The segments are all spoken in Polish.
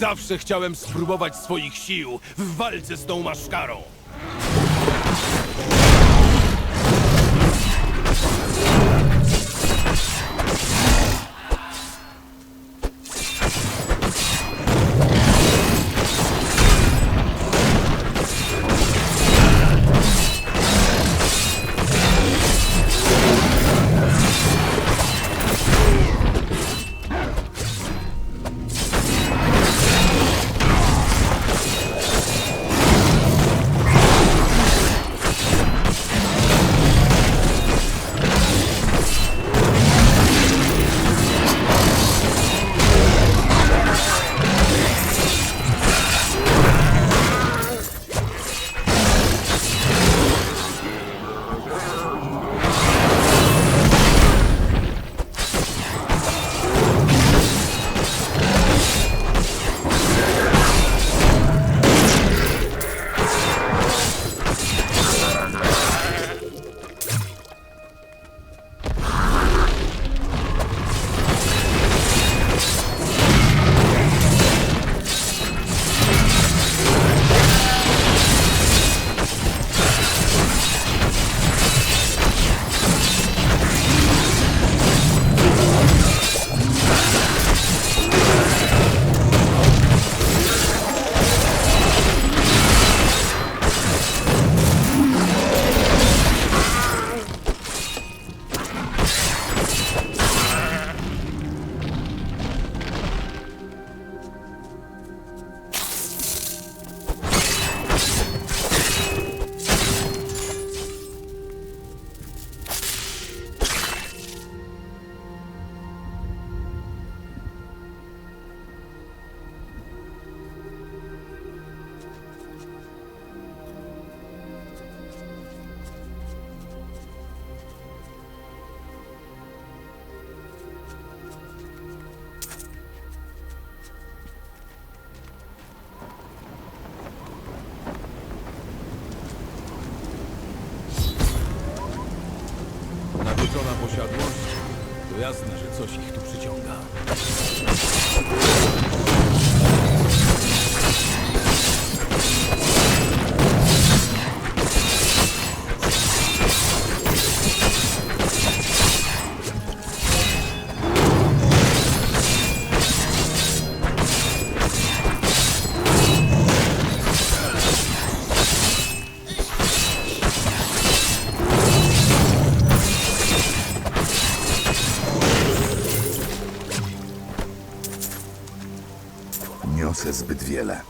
Zawsze chciałem spróbować swoich sił w walce z tą maszkarą. Nawiedzona posiadłość? To jasne, że coś ich tu przyciąga. Niosę zbyt wiele.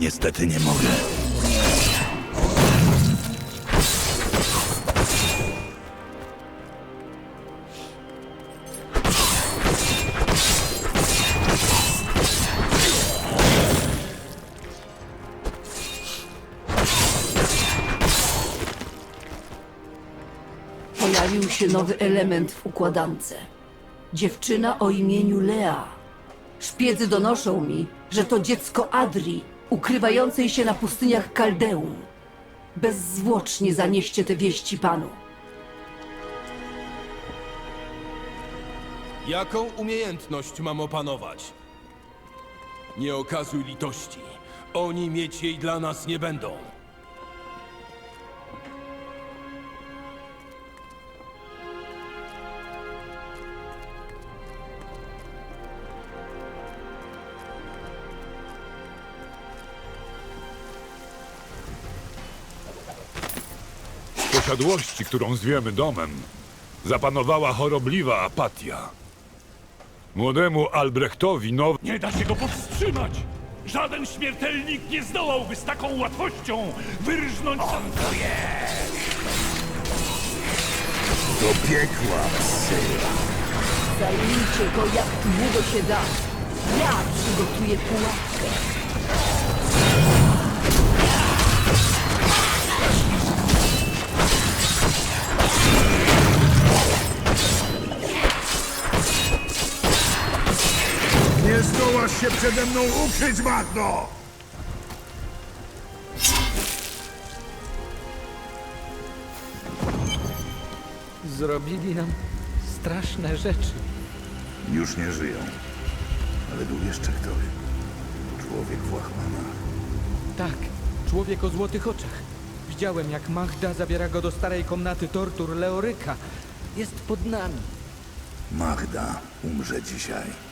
Niestety nie mogę. Pojawił się nowy element w układance. Dziewczyna o imieniu Lea. Szpiedzy donoszą mi, że to dziecko Adri, ukrywającej się na pustyniach Kaldeum. Bezzwłocznie zanieście te wieści panu. Jaką umiejętność mam opanować? Nie okazuj litości. Oni mieć jej dla nas nie będą. Posiadłości, którą zwiemy domem, zapanowała chorobliwa apatia. Młodemu Albrechtowi nowy Nie da się go powstrzymać! Żaden śmiertelnik nie zdołałby z taką łatwością wyrżnąć... Do piekła, psy. Zajmijcie go jak długo się da. Ja przygotuję pułapkę. Nie zdołasz się przede mną ukryć, Magno! Zrobili nam straszne rzeczy. Już nie żyją. Ale był jeszcze ktoś. Człowiek w łachmanach. Tak, człowiek o złotych oczach. Widziałem, jak Magda zabiera go do starej komnaty tortur Leoryka. Jest pod nami. Magda umrze dzisiaj.